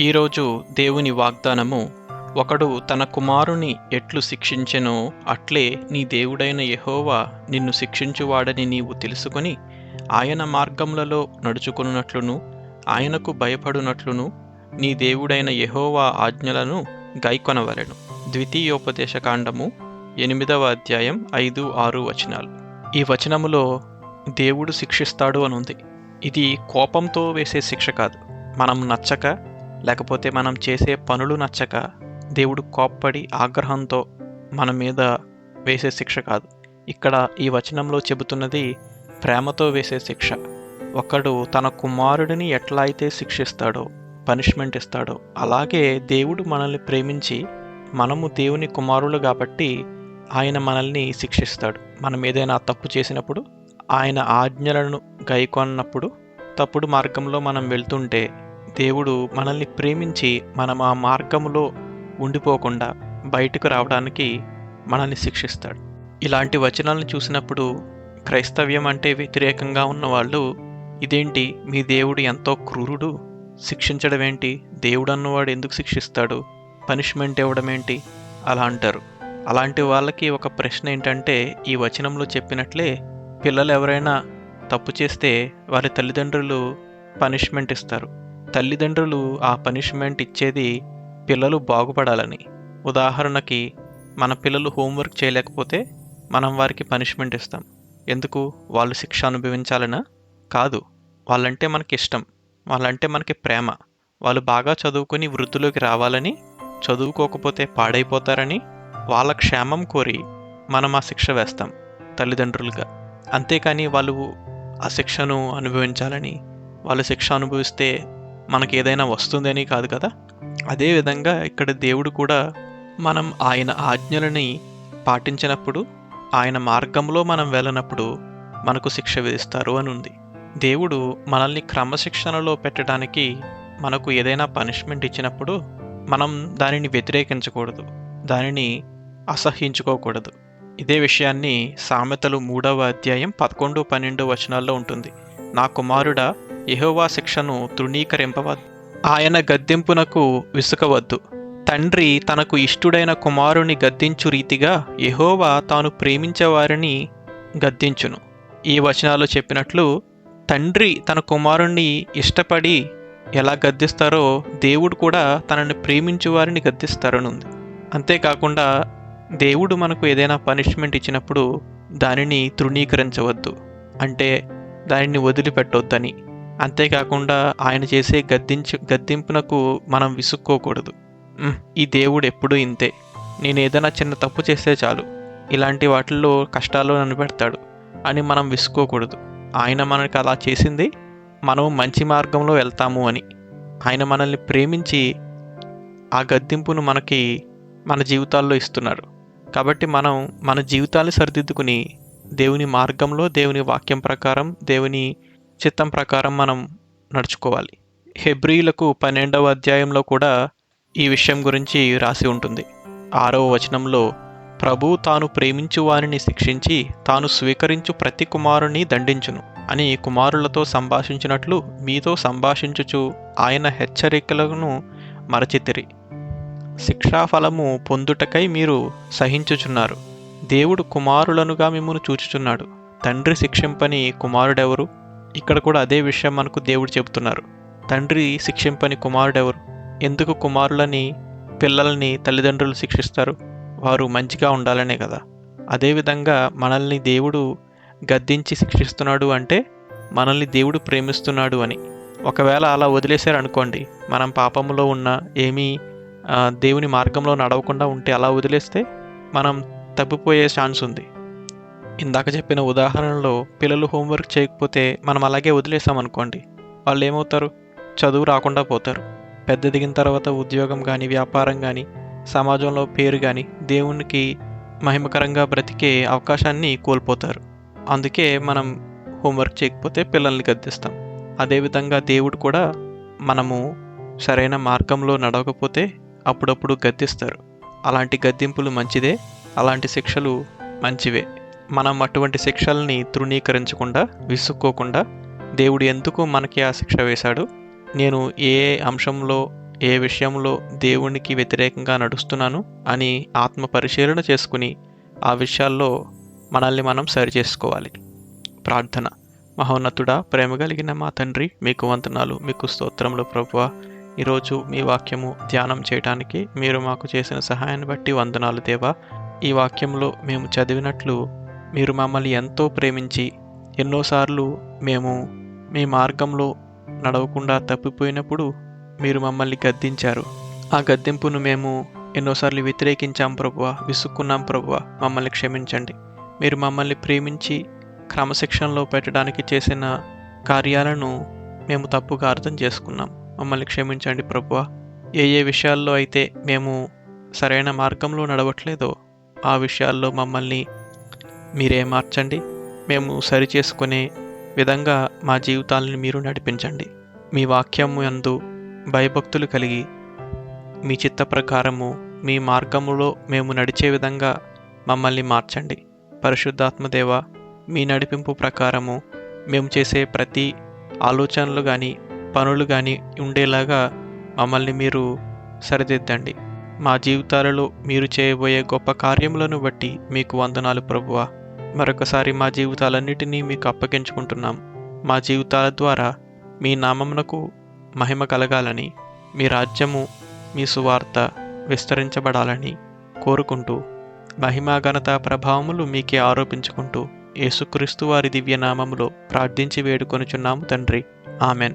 ఈరోజు దేవుని వాగ్దానము ఒకడు తన కుమారుని ఎట్లు శిక్షించెనో అట్లే నీ దేవుడైన యహోవా నిన్ను శిక్షించువాడని నీవు తెలుసుకొని ఆయన మార్గములలో నడుచుకున్నట్లును ఆయనకు భయపడునట్లును నీ దేవుడైన యహోవా ఆజ్ఞలను గైకొనవలెను. ద్వితీయోపదేశకాండము ఎనిమిదవ అధ్యాయం ఐదు ఆరు వచనాలు. ఈ వచనములో దేవుడు శిక్షిస్తాడు అని ఉంది ఇది కోపంతో వేసే శిక్ష కాదు. మనం నచ్చక లేకపోతే మనం చేసే పనులు నచ్చక దేవుడు కోప్పడి ఆగ్రహంతో మన మీద వేసే శిక్ష కాదు. ఇక్కడ ఈ వచనంలో చెబుతున్నది ప్రేమతో వేసే శిక్ష. ఒకడు తన కుమారుడిని ఎట్లా అయితే శిక్షిస్తాడో పనిష్మెంట్ ఇస్తాడో అలాగే దేవుడు మనల్ని ప్రేమించి మనము దేవుని కుమారులు కాబట్టి ఆయన మనల్ని శిక్షిస్తాడు. మనం ఏదైనా తప్పు చేసినప్పుడు ఆయన ఆజ్ఞలను గైకొన్నప్పుడు తప్పుడు మార్గంలో మనం వెళ్తుంటే దేవుడు మనల్ని ప్రేమించి మనం ఆ మార్గములో ఉండిపోకుండా బయటకు రావడానికి మనల్ని శిక్షిస్తాడు. ఇలాంటి వచనాలను చూసినప్పుడు క్రైస్తవ్యం అంటే వ్యతిరేకంగా ఉన్నవాళ్ళు ఇదేంటి? మీ దేవుడు ఎంతో క్రూరుడు? శిక్షించడం ఏంటి? దేవుడు అన్నవాడు ఎందుకు శిక్షిస్తాడు? పనిష్మెంట్ ఇవ్వడం ఏంటి? అలా అంటారు. అలాంటి వాళ్ళకి ఒక ప్రశ్న ఏంటంటే ఈ వచనంలో చెప్పినట్లే పిల్లలు ఎవరైనా తప్పు చేస్తే వారి తల్లిదండ్రులు పనిష్మెంట్ ఇస్తారు. తల్లిదండ్రులు ఆ పనిష్మెంట్ ఇచ్చేది పిల్లలు బాగుపడాలని. ఉదాహరణకి మన పిల్లలు హోంవర్క్ చేయలేకపోతే మనం వారికి పనిష్మెంట్ ఇస్తాం. ఎందుకు? వాళ్ళు శిక్ష అనుభవించాలనా? కాదు. వాళ్ళంటే మనకి ఇష్టం. వాళ్ళంటే మనకి ప్రేమ. వాళ్ళు బాగా చదువుకొని వృద్ధిలోకి రావాలని చదువుకోకపోతే పాడైపోతారని వాళ్ళ క్షేమం కోరి మనం ఆ శిక్ష వేస్తాం తల్లిదండ్రులుగా. అంతేకాని వాళ్ళు ఆ శిక్షను అనుభవించాలని వాళ్ళు శిక్ష అనుభవిస్తే మనకి ఏదైనా వస్తుందని కాదు కదా? అదేవిధంగా ఇక్కడ దేవుడు కూడా మనం ఆయన ఆజ్ఞలని పాటించినప్పుడు ఆయన మార్గంలో మనం వెళ్ళనప్పుడు మనకు శిక్ష విధిస్తారు అని ఉంది దేవుడు మనల్ని క్రమశిక్షణలో పెట్టడానికి మనకు ఏదైనా పనిష్మెంట్ ఇచ్చినప్పుడు మనం దానిని వ్యతిరేకించకూడదు. దానిని అసహ్యించుకోకూడదు. ఇదే విషయాన్ని సామెతలు మూడవ అధ్యాయం పదకొండు పన్నెండు వచనాల్లో ఉంటుంది. నా కుమారుడా యహోవా శిక్షను తృణీకరింపవద్దు. ఆయన గద్దింపునకు విసుకవద్దు. తండ్రి తనకు ఇష్టుడైన కుమారుని గద్దించు రీతిగా యహోవా తాను ప్రేమించే వారిని గద్దించును. ఈ వచనాలు చెప్పినట్లు తండ్రి తన కుమారుణ్ణి ఇష్టపడి ఎలా గద్దిస్తారో దేవుడు కూడా తనని ప్రేమించు వారిని గద్దిస్తారనుంది. అంతేకాకుండా దేవుడు మనకు ఏదైనా పనిష్మెంట్ ఇచ్చినప్పుడు దానిని తృణీకరించవద్దు. అంటే దానిని వదిలిపెట్టొద్దని. అంతేకాకుండా ఆయన చేసే గద్దించు గద్దింపునకు మనం విసుక్కోకూడదు. ఈ దేవుడు ఎప్పుడూ ఇంతే. నేను ఏదైనా చిన్న తప్పు చేస్తే చాలు. ఇలాంటి వాటిల్లో కష్టాల్లో నన్ను పెడతాడు అని మనం విసుకోకూడదు ఆయన మనకి అలా చేసింది మనం మంచి మార్గంలో వెళ్తాము అని. ఆయన మనల్ని ప్రేమించి ఆ గద్దింపును మనకి మన జీవితాల్లో ఇస్తున్నారు కాబట్టి మనం మన జీవితాన్ని సరిదిద్దుకుని దేవుని మార్గంలో దేవుని వాక్యం ప్రకారం దేవుని చిత్తం ప్రకారం మనం నడుచుకోవాలి. హెబ్రీలకు పన్నెండవ అధ్యాయంలో కూడా ఈ విషయం గురించి రాసి ఉంటుంది. ఆరవ వచనంలో ప్రభు తాను ప్రేమించు వారిని శిక్షించి తాను స్వీకరించు ప్రతి కుమారుని దండించును. అని కుమారులతో సంభాషించినట్లు మీతో సంభాషించుచు ఆయన హెచ్చరికలను మరచితిరి. శిక్షాఫలము పొందుటకై మీరు సహించుచున్నారు. దేవుడు కుమారులనుగా మిమ్మల్ని చూచుచున్నాడు. తండ్రి శిక్షింపని కుమారుడెవరు? ఇక్కడ కూడా అదే విషయం మనకు దేవుడు చెబుతున్నారు. తండ్రి శిక్షింపని కుమారుడెవరు? ఎందుకు కుమారులని పిల్లల్ని తల్లిదండ్రులు శిక్షిస్తారు? వారు మంచిగా ఉండాలనే కదా. అదేవిధంగా మనల్ని దేవుడు గద్దించి శిక్షిస్తున్నాడు అంటే మనల్ని దేవుడు ప్రేమిస్తున్నాడు అని. ఒకవేళ అలా వదిలేశారు అనుకోండి మనం పాపంలో ఉన్న ఏమీ దేవుని మార్గంలో నడవకుండా ఉంటే అలా వదిలేస్తే మనం తప్పిపోయే ఛాన్స్ ఉంది. ఇందాక చెప్పిన ఉదాహరణలో పిల్లలు హోంవర్క్ చేయకపోతే మనం అలాగే వదిలేసామనుకోండి వాళ్ళు ఏమవుతారు చదువు రాకుండా పోతారు. పెద్ద దిగిన తర్వాత ఉద్యోగం కానీ వ్యాపారం కానీ సమాజంలో పేరు కానీ దేవునికి మహిమకరంగా బ్రతికే అవకాశాన్ని కోల్పోతారు. అందుకే మనం హోంవర్క్ చేయకపోతే పిల్లల్ని గద్దిస్తాం. అదేవిధంగా దేవుడు కూడా మనము సరైన మార్గంలో నడవకపోతే అప్పుడప్పుడు గద్దిస్తారు. అలాంటి గద్దింపులు మంచిదే అలాంటి శిక్షలు మంచివే. మనం అటువంటి శిక్షల్ని తృణీకరించకుండా విసుక్కోకుండా దేవుడు ఎందుకు మనకి ఆ శిక్ష వేశాడు? నేను ఏ అంశంలో ఏ విషయంలో దేవునికి వ్యతిరేకంగా నడుస్తున్నాను అని ఆత్మ పరిశీలన చేసుకుని ఆ విషయాల్లో మనల్ని మనం సరిచేసుకోవాలి ప్రార్థన. మహోన్నతుడా ప్రేమ కలిగిన మా తండ్రి మీకు వంతనాలు మీకు స్తోత్రములు ప్రభువ. ఈరోజు మీ వాక్యము ధ్యానం చేయడానికి మీరు మాకు చేసిన సహాయాన్ని బట్టి వందనాలు దేవా. ఈ వాక్యంలో మేము చదివినట్లు మీరు మమ్మల్ని ఎంతో ప్రేమించి ఎన్నోసార్లు మేము మీ మార్గంలో నడవకుండా తప్పిపోయినప్పుడు మీరు మమ్మల్ని గద్దించారు. ఆ గద్దింపును మేము ఎన్నోసార్లు వ్యతిరేకించాం ప్రభువ విసుక్కున్నాం ప్రభువ. మమ్మల్ని క్షమించండి. మీరు మమ్మల్ని ప్రేమించి క్రమశిక్షణలో పెట్టడానికి చేసిన కార్యాలను మేము తప్పుగా అర్థం చేసుకున్నాం. మమ్మల్ని క్షమించండి ప్రభువ. ఏ ఏ విషయాల్లో అయితే మేము సరైన మార్గంలో నడవట్లేదో ఆ విషయాల్లో మమ్మల్ని మీరే మార్చండి. మేము సరిచేసుకునే విధంగా మా జీవితాలను మీరు నడిపించండి. మీ వాక్యము యందు భయభక్తులు కలిగి మీ చిత్త ప్రకారము మీ మార్గములో మేము నడిచే విధంగా మమ్మల్ని మార్చండి. పరిశుద్ధాత్మదేవ మీ నడిపింపు ప్రకారము మేము చేసే ప్రతి ఆలోచనలు కానీ పనులు కానీ ఉండేలాగా మమ్మల్ని మీరు సరిదిద్దండి. మా జీవితాలలో మీరు చేయబోయే గొప్ప కార్యములను బట్టి మీకు వందనాలు ప్రభువ. మరొకసారి మా జీవితాలన్నిటినీ మీకు అప్పగించుకుంటున్నాం. మా జీవితాల ద్వారా మీ నామమునకు మహిమ కలగాలని మీ రాజ్యము మీ సువార్త విస్తరించబడాలని కోరుకుంటూ మహిమా ఘనత ప్రభావములు మీకే ఆరోపించుకుంటూ యేసుక్రీస్తు వారి దివ్యనామములో ప్రార్థించి వేడుకొనుచున్నాము తండ్రి. ఆమెన్.